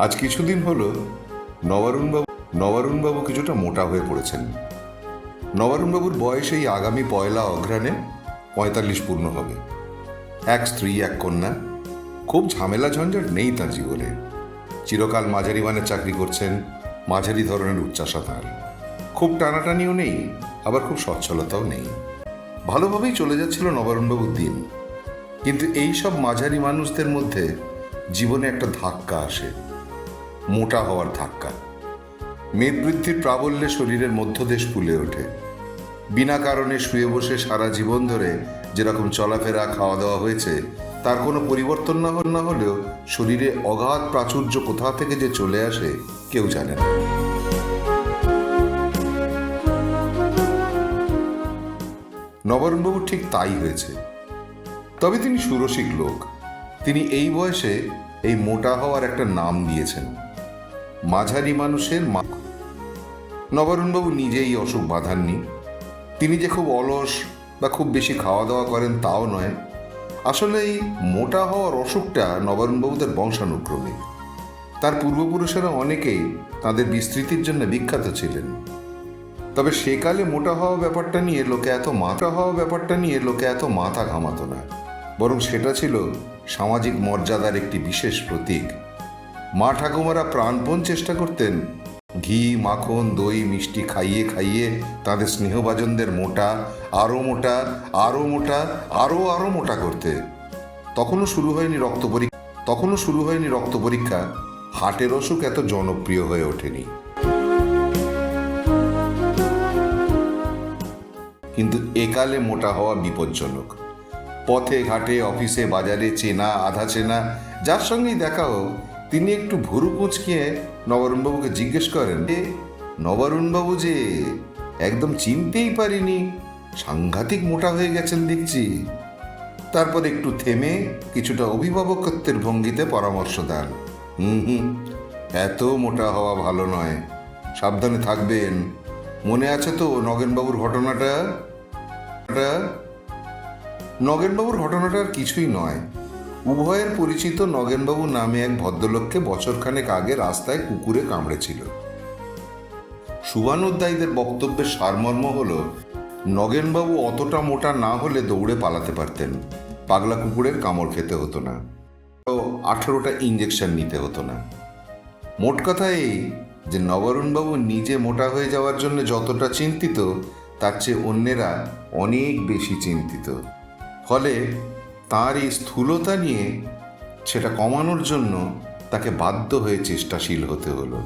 আজ কিছুদিন হলো নবারুণবাবু নবারুণবাবু কিছুটা মোটা হয়ে পড়েছেন। নবারুণবাবুর বয়স এই আগামী পয়লা অঘ্রাণে পঁয়তাল্লিশ পূর্ণ হবে। এক স্ত্রী, এক কন্যা। খুব ঝামেলা ঝঞ্ঝাট নেই তাঁর জীবনে। চিরকাল মাঝারি মানের চাকরি করছেন, মাঝারি ধরনের উচ্চাসা তাঁর। খুব টানাটানিও নেই, আবার খুব সচ্ছলতাও নেই। ভালোভাবেই চলে যাচ্ছিল নবারুণবাবুর দিন। কিন্তু এই সব মাঝারি মানুষদের মধ্যে জীবনে একটা ধাক্কা আসে। মোটা হওয়ার ধাক্কা। মেদবৃদ্ধির প্রাবল্যে শরীরের মধ্যদেশ ফুলে ওঠে। বিনা কারণে শুয়ে বসে সারা জীবন ধরে যেরকম চলাফেরা খাওয়া দাওয়া হয়েছে, তার কোনো পরিবর্তন না হল না হলেও শরীরে অগাধ প্রাচুর্য কোথা থেকে যে চলে আসে কেউ জানে না। নবরণবাবু ঠিক তাই হয়েছে। তবে তিনি সুরসিক লোক। তিনি এই বয়সে এই মোটা হওয়ার একটা নাম দিয়েছেন। মাঝারি মানুষের মা। নবরণবাবু নিজেই অসুখ বাঁধাননি। তিনি যে খুব অলস বা খুব বেশি খাওয়া দাওয়া করেন তাও নয়। আসলে এই মোটা হওয়ার অসুখটা নবরণবাবুদের বংশানুক্রমিক তার পূর্বপুরুষেরা অনেকেই তাদের বিস্তৃতির জন্য বিখ্যাত ছিলেন। তবে সেকালে মোটা হওয়া ব্যাপারটা নিয়ে লোকে এত মাথা হওয়া ব্যাপারটা নিয়ে লোকে এত মাথা ঘামাতো না। বরং সেটা ছিল সামাজিক মর্যাদার একটি বিশেষ প্রতীক। মা ঠাকুমারা প্রাণপণ চেষ্টা করতেন। ঘি, মাখন, দই, মিষ্টি খাইয়ে খাইয়ে তাদের স্নেহভাজনদের মোটা আরও মোটা আরও মোটা আরও আরও মোটা করতে। তখনও শুরু হয়নি রক্ত পরীক্ষা তখনও শুরু হয়নি রক্ত পরীক্ষা। হার্টের অসুখ এত জনপ্রিয় হয়ে ওঠেনি। কিন্তু একালে মোটা হওয়া বিপজ্জনক। পথে, ঘাটে, অফিসে, বাজারে চেনা, আধা চেনা, যার সঙ্গেই দেখা হোক তিনি একটু ভুরু কুঁচকিয়ে নবরুণবাবুকে জিজ্ঞেস করেন "এ, নবরুণবাবু যে একদম চিনতেই পারিনি সাংঘাতিক মোটা হয়ে গেছেন দেখছি। তারপর একটু থেমে কিছুটা অভিভাবকত্বের ভঙ্গিতে পরামর্শ দেন হুম হুম এত মোটা হওয়া ভালো নয় সাবধানে থাকবেন। মনে আছে তো নগেনবাবুর ঘটনাটা? নগেনবাবুর ঘটনাটা আর কিছুই নয়। উভয়ের পরিচিত নগেনবাবু নামে এক ভদ্রলোককে বছরখানেক আগে রাস্তায় কুকুরে কামড়েছিল। শুভানুদ্দায়ীদের বক্তব্যের সারমর্ম হল, নগেনবাবু অতটা মোটা না হলে দৌড়ে পালাতে পারতেন, পাগলা কুকুরের কামড় খেতে হতো না আঠেরোটা ইঞ্জেকশন নিতে হতো না। মোট কথা এই যে নবরুণবাবু নিজে মোটা হয়ে যাওয়ার জন্য যতটা চিন্তিত, তার চেয়ে অন্যেরা অনেক বেশি চিন্তিত। ফলে তার এই স্থূলতা নিয়ে সেটা কমানোর জন্য তাকে বাধ্য হয়ে চেষ্টাশীল হতে হলো।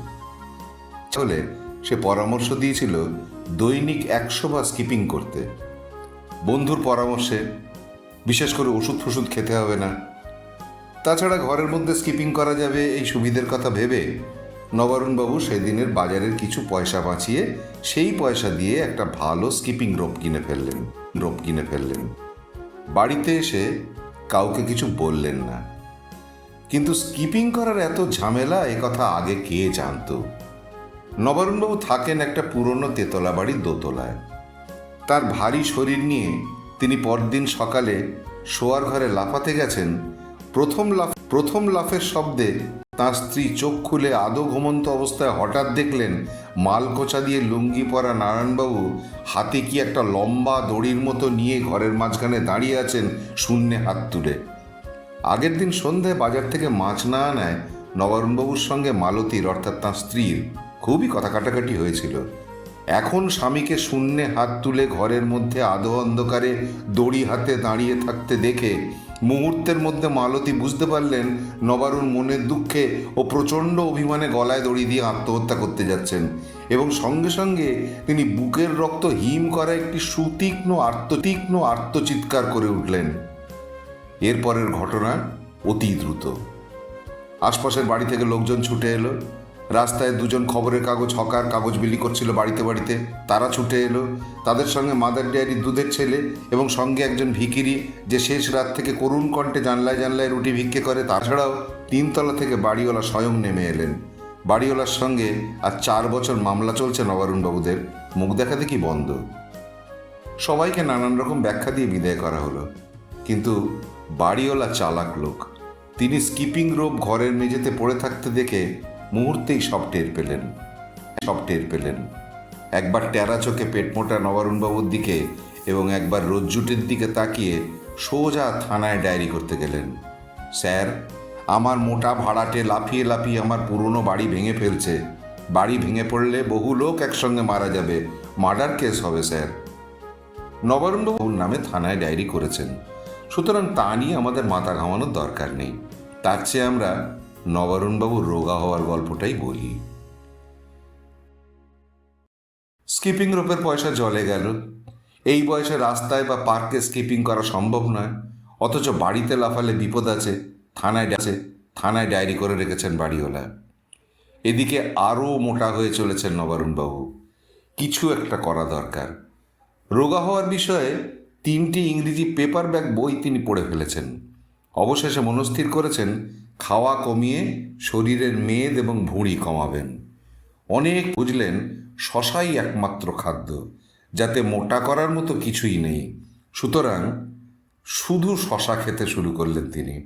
চলে সে পরামর্শ দিয়েছিল দৈনিক একশো বার স্কিপিং করতে। বন্ধুর পরামর্শে, বিশেষ করে ওষুধ ফষুধ খেতে হবে না। তাছাড়া ঘরের মধ্যে স্কিপিং করা যাবে এই সুবিধের কথা ভেবে নবারুণবাবু সেদিনের বাজারের কিছু পয়সা বাঁচিয়ে সেই পয়সা দিয়ে একটা ভালো স্কিপিং রোপ কিনে ফেললেন, রোপ কিনে ফেললেন। বাড়িতে এসে কাউকে কিছু বললেন না। কিন্তু স্কিপিং করার এত ঝামেলা, এ কথা আগে কে জানত? নবারুণবাবু থাকেন একটা পুরনো তেতলা বাড়ির দোতলায়। তার ভারী শরীর নিয়ে তিনি পরদিন সকালে শোয়ার ঘরে লাফাতে গেছেন প্রথম লাফ, প্রথম লাফের শব্দে তাঁর স্ত্রী চোখ খুলে আদৌ ঘুমন্ত অবস্থায় হঠাৎ দেখলেন মালকোচা দিয়ে লুঙ্গি পরা নারায়ণবাবু হাতে কি একটা লম্বা দড়ির মতো নিয়ে ঘরের মাঝখানে দাঁড়িয়ে আছেন শূন্যে হাত তুলে। আগের দিন সন্ধ্যায় বাজার থেকে মাছ না আনায় নবারুণবাবুর সঙ্গে মালতীর, অর্থাৎ তাঁর স্ত্রীর, খুবই কথা কাটাকাটি হয়েছিল। এখন স্বামীকে শূন্যে হাত তুলে ঘরের মধ্যে আধো অন্ধকারে দড়ি হাতে দাঁড়িয়ে থাকতে দেখে মুহূর্তের মধ্যে মালতী বুঝতে পারলেন নবারুণ মনের দুঃখে ও প্রচণ্ড অভিমানে গলায় দড়ি দিয়ে আত্মহত্যা করতে যাচ্ছেন এবং সঙ্গে সঙ্গে তিনি বুকের রক্ত হিম করা একটি সুতীক্ষ্ণ আর্ততীক্ষ্ণ আর্তচিৎকার করে উঠলেন। এরপরের ঘটনা অতি দ্রুত। আশপাশের বাড়ি থেকে লোকজন ছুটে এলো। রাস্তায় দুজন খবরের কাগজ, হকার, কাগজ বিলি করছিল বাড়িতে বাড়িতে। তারা ছুটে এলো। তাদের সঙ্গে মাদার ডেয়ারির দুধের ছেলে এবং সঙ্গে একজন ভিকিরি যে শেষ রাত থেকে করুণ কণ্ঠে জানলায় জানলায় রুটি ভিক্ষে করে। তাছাড়াও তিনতলা থেকে বাড়িওয়ালা স্বয়ং নেমে এলেন। বাড়িওয়ালার সঙ্গে আর চার বছর মামলা চলছে নবারুণবাবুদের। মুখ দেখা দেখি বন্ধ? সবাইকে নানান রকম ব্যাখ্যা দিয়ে বিদায় করা হলো। কিন্তু বাড়িওয়ালা চালাক লোক। তিনি স্কিপিং রোপ ঘরের মেঝেতে পড়ে থাকতে দেখে মুহূর্তেই সব টের পেলেন, সব টের পেলেন। একবার টেরা চোখে পেটমোটা নবারুণবাবুর দিকে এবং একবার রজ্জুটের দিকে তাকিয়ে সোজা থানায় ডায়েরি করতে গেলেন। স্যার, আমার মোটা ভাড়াটে লাফিয়ে লাফিয়ে আমার পুরনো বাড়ি ভেঙে ফেলছে। বাড়ি ভেঙে পড়লে বহু লোক একসঙ্গে মারা যাবে। মার্ডার কেস হবে, স্যার। নবারুণবাবুর নামে থানায় ডায়েরি করেছেন। সুতরাং তা নিয়ে আমাদের মাথা ঘামানোর দরকার নেই। তার চেয়ে আমরা নবারুণবাবুর রোগা হওয়ার গল্পটাই বলি। স্কিপিং রোপের পয়সা জলে গেল। এই বয়সে রাস্তায় বা পার্কে স্কিপিং করা সম্ভব নয়। অথচ বাড়িতে লাফালে বিপদ আছে, থানায় আছে, থানায় ডায়েরি করে রেখেছেন বাড়িওয়ালা। এদিকে আরও মোটা হয়ে চলেছেন নবারুণবাবু। কিছু একটা করা দরকার। রোগা হওয়ার বিষয়ে তিনটি ইংরেজি পেপার ব্যাগ বই তিনি পড়ে ফেলেছেন। অবশেষে মনস্থির করেছেন, খাওয়া কমিয়ে শরীরের মেদ এবং ভুঁড়ি কমাবেন। অনেক বুঝলেন, শশাই একমাত্র খাদ্য, যাতে মোটা করার মতো কিছুই নেই। সুতরাং শুধু শশা খেতে শুরু করলেন তিনি।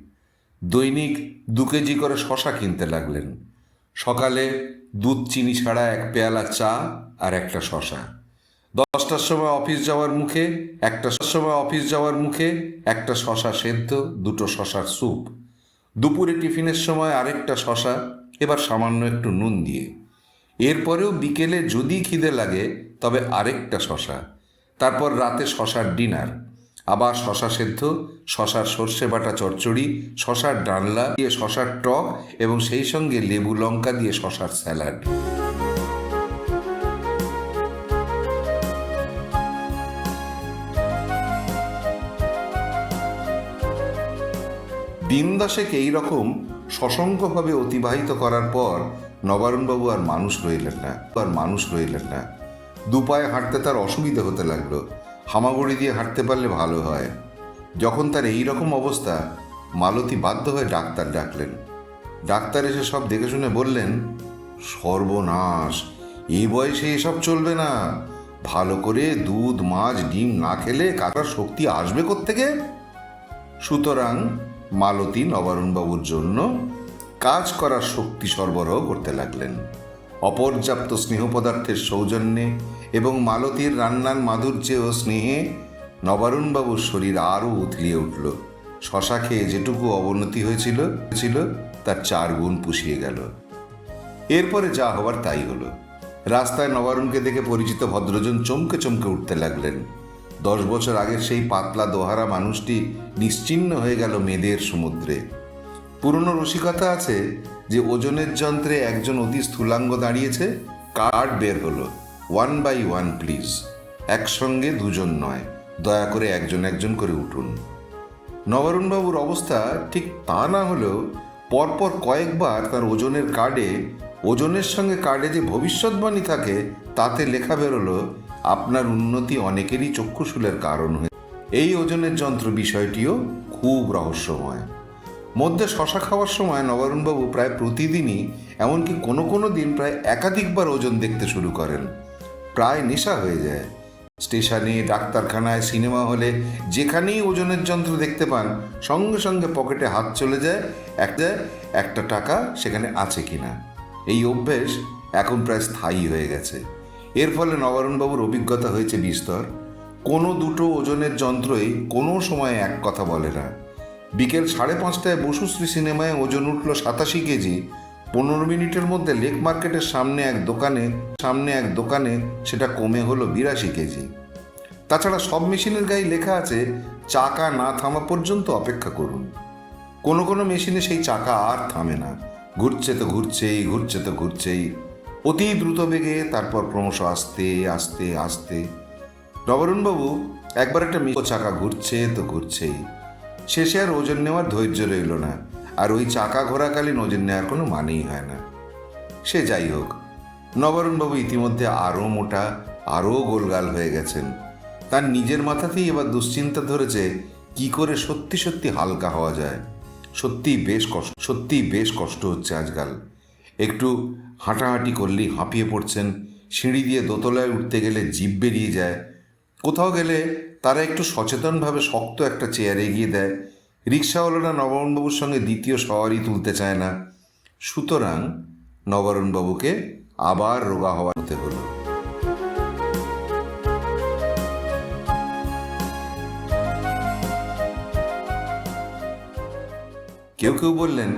দৈনিক দু কেজি করে শশা কিনতে লাগলেন। সকালে দুধ, চিনি ছাড়া এক পেয়ালা চা আর একটা শশা। দশটার সময় অফিস যাওয়ার মুখে, একটা সময় অফিস যাওয়ার মুখে, একটা শশা সেদ্ধ, দুটো শশার স্যুপ। দুপুরে টিফিনের সময় আরেকটা শশা, এবার সামান্য একটু নুন দিয়ে। এরপরেও বিকেলে যদি খিদে লাগে, তবে আরেকটা শশা। তারপর রাতে শশার ডিনার। আবার শশা সেদ্ধ, শশার সর্ষে বাটা চচ্চড়ি, শশার ডানলা দিয়ে শশার টক এবং সেই সঙ্গে লেবু লঙ্কা দিয়ে শশার স্যালাড। দিন দশেক এইরকম সসংখ্যভাবে অতিবাহিত করার পর নবারুণবাবু আর মানুষ রইলেন না, আর মানুষ রইলেন না। দুপায়ে হাঁটতে তার অসুবিধা হতে লাগল। হামাগুড়ি দিয়ে হাঁটতে পারলে ভালো হয়। যখন তার এই রকম অবস্থা, মালতী বাধ্য হয়ে ডাক্তার ডাকলেন। ডাক্তার এসে সব দেখে শুনে বললেন, সর্বনাশ, এই বয়সে এসব চলবে না। ভালো করে দুধ, মাছ, ডিম না খেলে কাটার শক্তি আসবে কোত্থেকে? সুতরাং মালতী নবারুণবাবুর জন্য কাজ করার শক্তি সরবরাহ করতে লাগলেন। অপর্যাপ্ত স্নেহ পদার্থের সৌজন্যে এবং মালতীর রান্নার মাধুর্যে ও স্নেহে নবারুণবাবুর শরীর আরও উথলিয়ে উঠল। শশা খেয়ে যেটুকু অবনতি হয়েছিল, ছিল, তার চার গুণ পুষিয়ে গেল। এরপরে যা হবার তাই হলো। রাস্তায় নবারুণকে দেখে পরিচিত ভদ্রজন চমকে চমকে উঠতে লাগলেন। দশ বছর আগের সেই পাতলা দোহারা মানুষটি নিশ্চিহ্ন হয়ে গেল মেদের সমুদ্রে। পুরনো রসিকতা আছে যে ওজনের যন্ত্রে একজন অতি স্থূলাঙ্গ দাঁড়িয়েছে, কার্ড বের হলো। One by one, please. একসঙ্গে দুজন নয়। দয়া করে একজন একজন করে উঠুন। নবরুণবাবুর অবস্থা ঠিক তা না হলেও পরপর কয়েকবার তার ওজনের কার্ডে, ওজনের সঙ্গে কার্ডে যে ভবিষ্যৎবাণী থাকে, তাতে লেখা বেরোলো আপনার উন্নতি অনেকেরই চক্ষুশূলের কারণ হয়ে এই ওজনের যন্ত্র বিষয়টিও খুব রহস্যময়। মধ্যে শশা খাওয়ার সময় নবারুণবাবু প্রায় প্রতিদিনই, এমনকি কোনো কোনো দিন প্রায় একাধিকবার ওজন দেখতে শুরু করেন। প্রায় নেশা হয়ে যায়। স্টেশনে, ডাক্তারখানায়, সিনেমা হলে যেখানেই ওজনের যন্ত্র দেখতে পান, সঙ্গে সঙ্গে পকেটে হাত চলে যায় একটা একটা টাকা সেখানে আছে কিনা। এই অভ্যেস এখন প্রায় স্থায়ী হয়ে গেছে। এর ফলে নবারুণবাবুর অভিজ্ঞতা হয়েছে বিস্তর কোনো দুটো ওজনের যন্ত্রই কোনো সময় এক কথা বলে না। বিকেল সাড়ে পাঁচটায় বসুশ্রী সিনেমায় ওজন উঠল সাতাশি কেজি। পনেরো মিনিটের মধ্যে লেক মার্কেটের সামনে এক দোকানে, সামনে এক দোকানে সেটা কমে হলো বিরাশি কেজি। তাছাড়া সব মেশিনের গায়ে লেখা আছে, চাকা না থামা পর্যন্ত অপেক্ষা করুন। কোনো কোনো মেশিনে সেই চাকা আর থামে না। ঘুরছে তো ঘুরছেই, ঘুরছে তো ঘুরছেই। অতি দ্রুত বেগে তারপর ক্রমশ আস্তে আস্তে আস্তে। নবরুণবাবু, একবার একটা মিশো চাকা ঘুরছে তো ঘুরছেই। শেষে আর ওজন নেওয়ার ধৈর্য রইল না, আর ওই চাকা ঘোরাকালীন ওজন নেওয়ার কোনো মানেই হয় না। সে যাই হোক, নবরুণবাবু ইতিমধ্যে আরও মোটা, আরও গোলগাল হয়ে গেছেন। তার নিজের মাথাতেই এবার দুশ্চিন্তা ধরেছে, কি করে সত্যি সত্যি হালকা হওয়া যায়। সত্যি বেশ কষ্ট সত্যি বেশ কষ্ট হচ্ছে আজকাল। একটু হাঁটাহাঁটি করলেই হাঁপিয়ে পড়ছেন। সিঁড়ি দিয়ে দোতলায় উঠতে গেলে জিভ বেরিয়ে যায়। কোথাও গেলে তারা একটু সচেতনভাবে শক্ত একটা চেয়ার এগিয়ে দেয়। রিক্সাওয়ালারা নবরণবাবুর সঙ্গে দ্বিতীয় সওয়ারি তুলতে চায় না। সুতরাং নবরণবাবুকে আবার রোগা হওয়া হতে হলো কেউ কেউ বললেন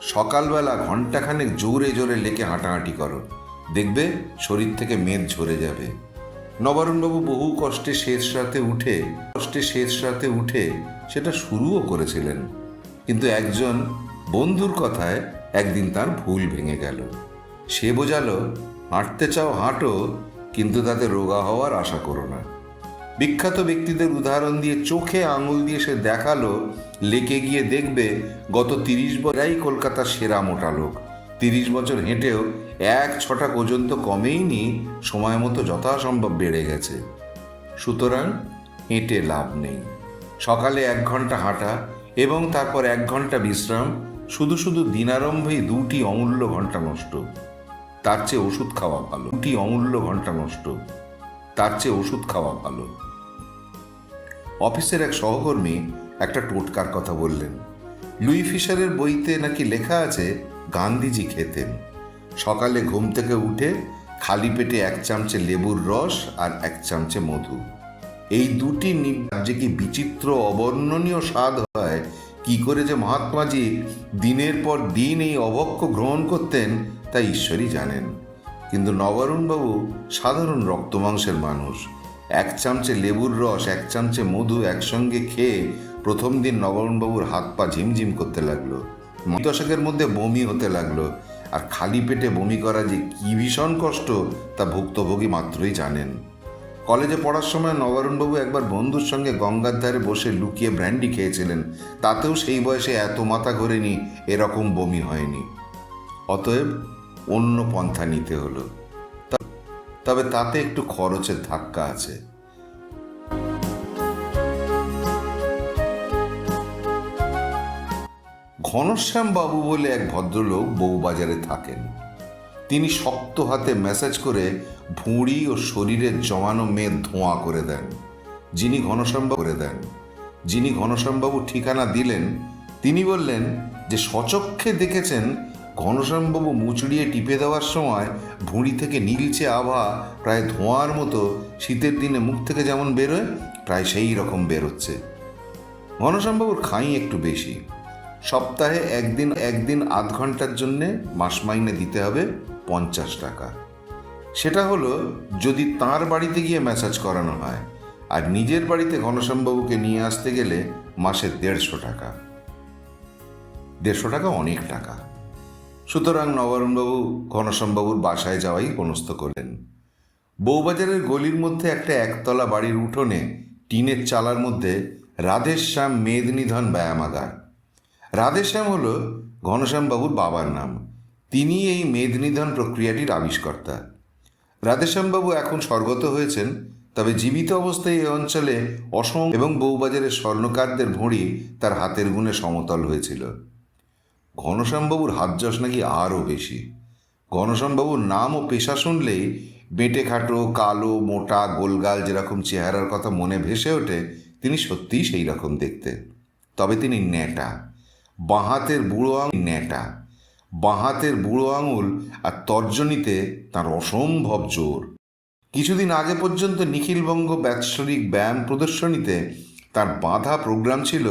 সকালবেলা ঘন্টাখানেক জোরে জোরে লেকে হাঁটাহাঁটি করো। দেখবে শরীর থেকে মেদ ঝরে যাবে। নবারুণবাবু বহু কষ্টে শেষ রাতে উঠে, কষ্টে শেষ রাতে উঠে সেটা শুরুও করেছিলেন। কিন্তু একজন বন্ধুর কথায় একদিন তার ভুল ভেঙে গেল। সে বোঝালো, হাঁটতে চাও হাঁটো, কিন্তু তাতে রোগা হওয়ার আশা করো না। বিখ্যাত ব্যক্তিদের উদাহরণ দিয়ে চোখে আঙুল দিয়ে সে দেখাল, লেকে গিয়ে দেখবে গত তিরিশ বছরাই কলকাতার সেরা মোটা লোক। তিরিশ বছর হেঁটেও এক ছটা পর্যন্ত কমেইনি সময় মতো যথাসম্ভব বেড়ে গেছে। সুতরাং হেঁটে লাভ নেই। সকালে এক ঘণ্টা হাঁটা এবং তারপর এক ঘণ্টা বিশ্রাম শুধু শুধু দিনারম্ভেই দুটি অমূল্য ঘণ্টা নষ্ট। তার চেয়ে ওষুধ খাওয়া ভালো। দুটি অমূল্য ঘণ্টা নষ্ট। তার চেয়ে ওষুধ খাওয়া ভালো। অফিসের এক সহকর্মী একটা টোটকার কথা বললেন। লুই ফিশারের বইতে নাকি লেখা আছে, গান্ধীজি খেতেন। সকালে ঘুম থেকে উঠে খালি পেটে এক চামচে লেবুর রস আর এক চামচে মধু। এই দুটি যে কি বিচিত্র, অবর্ণনীয় স্বাদ হয়, কি করে যে মহাত্মাজি দিনের পর দিন এই অবক্ষ গ্রহণ করতেন, তা ঈশ্বরই জানেন। কিন্তু নবরণবাবু সাধারণ রক্তমাংসের মানুষ। এক চামচে লেবুর রস, এক চামচে মধু একসঙ্গে খেয়ে প্রথম দিন নবরণবাবুর হাত পা ঝিমঝিম করতে লাগল। দশকের মধ্যে বমি হতে লাগল। আর খালি পেটে বমি করা যে কি ভীষণ কষ্ট, তা ভুক্তভোগী মাত্রই জানেন। কলেজে পড়ার সময় নবরণবাবু একবার বন্ধুর সঙ্গে গঙ্গার ধারে বসে লুকিয়ে ব্র্যান্ডি খেয়েছিলেন। তাতেও সেই বয়সে এত মাথা ঘোরেনি, এরকম বমি হয়নি। অতএব অন্য পন্থা নিতে হলো। তবে তাতে একটু খরচের ধাক্কা আছে। ঘনশ্যাম বাবু বলে এক ভদ্রলোক বউবাজারে থাকেন। তিনি শক্ত হাতে ম্যাসাজ করে ভুঁড়ি ও শরীরের জমানো মেদ ধোঁয়া করে দেন। যিনি ঘনশ্যামবাবু করে দেন। যিনি ঘনশ্যামবাবু ঠিকানা দিলেন, তিনি বললেন যে সচক্ষে দেখেছেন ঘনশ্যামবাবু মুচড়িয়ে টিপে দেওয়ার সময় ভুঁড়ি থেকে নীলচে আভা প্রায় ধোঁয়ার মতো শীতের দিনে মুখ থেকে যেমন বেরোয়, প্রায় সেই রকম বেরোচ্ছে। ঘনশ্যামবাবুর খাই একটু বেশি। সপ্তাহে একদিন একদিন আধ ঘণ্টার জন্যে মাস মাইনে দিতে হবে পঞ্চাশ টাকা। সেটা হলো, যদি তার বাড়িতে গিয়ে ম্যাসাজ করানো হয়, আর নিজের বাড়িতে ঘনশ্যামবাবুকে নিয়ে আসতে গেলে মাসে দেড়শো টাকা। দেড়শো টাকা অনেক টাকা। সুতরাং নবরণবাবু, ঘনশ্যামবাবুর বাসায় যাওয়াই মনস্থ করলেন। বউবাজারের গলির মধ্যে একটা একতলা বাড়ির উঠোনে, টিনের চালার মধ্যে রাধেশ্যাম মেদনিধন ব্যায়ামাগার। রাধেশ্যাম হল ঘনশ্যামবাবুর বাবার নাম। তিনি এই মেদনিধন প্রক্রিয়াটির আবিষ্কর্তা। রাধেশ্যামবাবু এখন স্বর্গত হয়েছেন, তবে জীবিত অবস্থায় এই অঞ্চলে অসম এবং বউবাজারের স্বর্ণকারদের ভুঁড়ি তার হাতের গুণে সমতল হয়েছিল। ঘনশ্যামবাবুর হাত যশ নাকি আরও বেশি। ঘনশ্যামবাবুর নাম ও পেশা শুনলেই বেঁটে খাটো, কালো, মোটা, গোলগাল যেরকম চেহারার কথা মনে ভেসে ওঠে, তিনি সত্যিই সেই রকম দেখতে। তবে তিনি ন্যাটা। বাঁহাতের বুড়ো আঙুল ন্যাটা। বাঁহাতের বুড়ো আঙুল আর তর্জনীতে তার অসম্ভব জোর। কিছুদিন আগে পর্যন্ত নিখিলবঙ্গ ব্যাৎসরিক ব্যায়াম প্রদর্শনীতে তার বাঁধা প্রোগ্রাম ছিল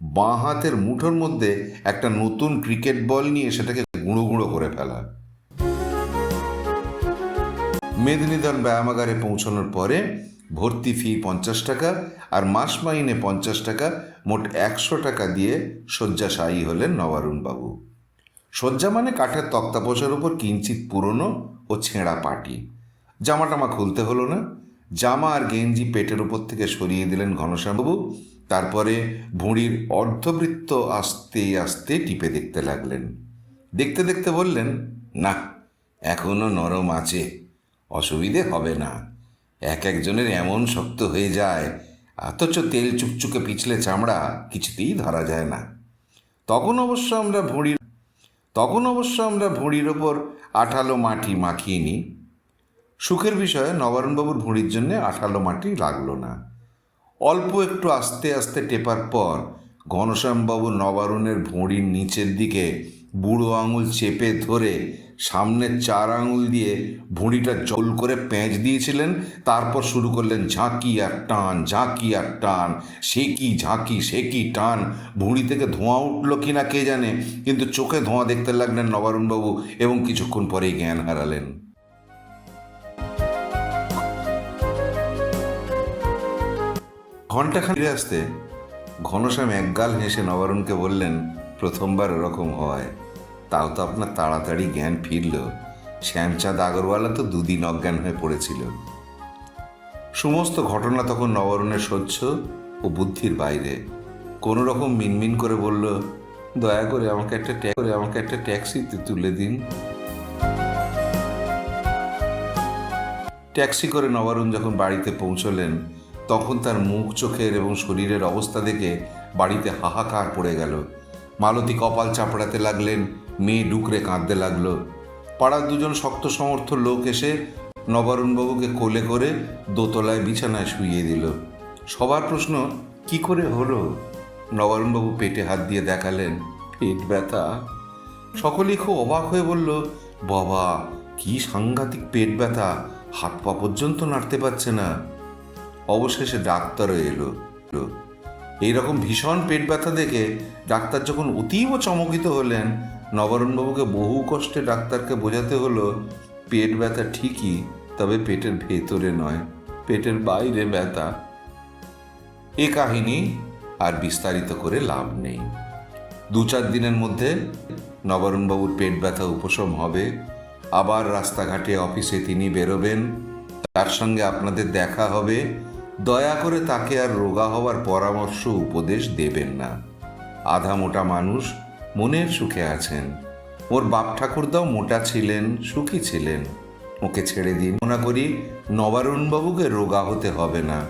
বাঁ হাতের মুঠোর মধ্যে একটা নতুন ক্রিকেট বল নিয়ে সেটাকে গুঁড়ো গুঁড়ো করে ফেলা। মেদিনীধর ব্যায়ামাগারে পৌঁছানোর পরে ভর্তি ফি পঞ্চাশ টাকা আর মাস মাইনে পঞ্চাশ টাকা, মোট একশো টাকা দিয়ে শয্যাশায়ী হলেন নবারুণবাবু। শয্যা মানে কাঠের তক্তাপোষের ওপর কিঞ্চিত পুরনো ও ছেঁড়া পাটি। জামাটামা খুলতে হলো না। জামা আর গেঞ্জি পেটের উপর থেকে সরিয়ে দিলেন ঘনশ্যামবাবু। তারপরে ভুঁড়ির অর্ধবৃত্ত আস্তে আস্তে টিপে দেখতে লাগলেন। দেখতে দেখতে বললেন, না, এখনও নরম আছে, অসুবিধে হবে না। এক একজনের এমন শক্ত হয়ে যায়, অথচ তেল চুকচুকে পিছলে চামড়া কিছুতেই ধরা যায় না। তখন অবশ্য আমরা ভুঁড়ির, তখন অবশ্য আমরা ভুঁড়ির ওপর আঠালো মাটি মাখিয়ে নিই। সুখের বিষয়ে, নবারণবাবুর ভুঁড়ির জন্যে আঠালো মাটি লাগল না। অল্প একটু আস্তে আস্তে টেপার পর ঘনশ্যামবাবু নবারুণের ভুঁড়ির নিচের দিকে বুড়ো আঙুল চেপে ধরে সামনের চার আঙুল দিয়ে ভুঁড়িটা জল করে প্যাঁচ দিয়েছিলেন, তারপর শুরু করলেন ঝাঁকি আর টান, ঝাঁকি আর টান, সে কি ঝাঁকি, সে কি টান, ভুঁড়ি থেকে ধোঁয়া উঠল কি না কে জানে, কিন্তু চোখে ধোঁয়া দেখতে লাগলেন নবারুণবাবু এবং কিছুক্ষণ পরেই জ্ঞান হারালেন। ঘন্টাখান ফিরে আসতে ঘনশ্যাম একগাল হেসে নবারুণকে বললেন, প্রথমবার ওরকম হয়। তাও তো আপনার তাড়াতাড়ি জ্ঞান ফিরল। শ্যামচাঁদ আগরওয়ালা তো দুদিন অজ্ঞান হয়ে পড়েছিল। সমস্ত ঘটনা তখন নবারুণের স্বচ্ছ ও বুদ্ধির বাইরে। কোনো রকম মিনমিন করে বলল, দয়া করে আমাকে একটা ট্যাক্স করে আমাকে একটা ট্যাক্সিতে তুলে দিন। ট্যাক্সি করে নবারুণ যখন বাড়িতে পৌঁছলেন তখন তার মুখ, চোখের এবং শরীরের অবস্থা দেখে বাড়িতে হাহাকার পড়ে গেল। মালতী কপাল চাপড়াতে লাগলেন, মেয়ে ডুকরে কাঁদতে লাগল। পাড়ার দুজন শক্ত সমর্থ লোক এসে নবারুণবাবুকে কোলে করে দোতলায় বিছানায় শুইয়ে দিল। সবার প্রশ্ন, কি করে হলো? নবারুণবাবু পেটে হাত দিয়ে দেখালেন, পেট ব্যথা? সকলেই খুব অবাক হয়ে বলল, বাবা, কি সাংঘাতিক পেট ব্যথা! হাত পা পর্যন্ত নাড়তে পারছে না। অবশেষে ডাক্তারও এলো। এইরকম ভীষণ পেট ব্যথা দেখে ডাক্তার যখন অতীব চমকিত হলেন, নবারুণবাবুকে বহু কষ্টে ডাক্তারকে বোঝাতে হলো, পেট ব্যথা ঠিকই, তবে পেটের ভেতরে নয়, পেটের বাইরে ব্যথা। এ কাহিনী আর বিস্তারিত করে লাভ নেই। দু চার দিনের মধ্যে নবারুণবাবুর পেট ব্যথা উপশম হবে। আবার রাস্তাঘাটে অফিসে তিনি বেরোবেন। তার সঙ্গে আপনাদের দেখা হবে। দয়া করে তাকে আর রোগা হওয়ার পরামর্শ উপদেশ দেবেন না। আধা মোটা মানুষ মনের সুখে আছেন। ওর বাপ ঠাকুরদাও মোটা ছিলেন, সুখী ছিলেন। ওকে ছেড়ে দিন। মনে করি নবারুণবাবুকে রোগা হতে হবে না।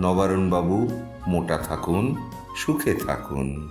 নবারুণবাবু মোটা থাকুন, সুখে থাকুন।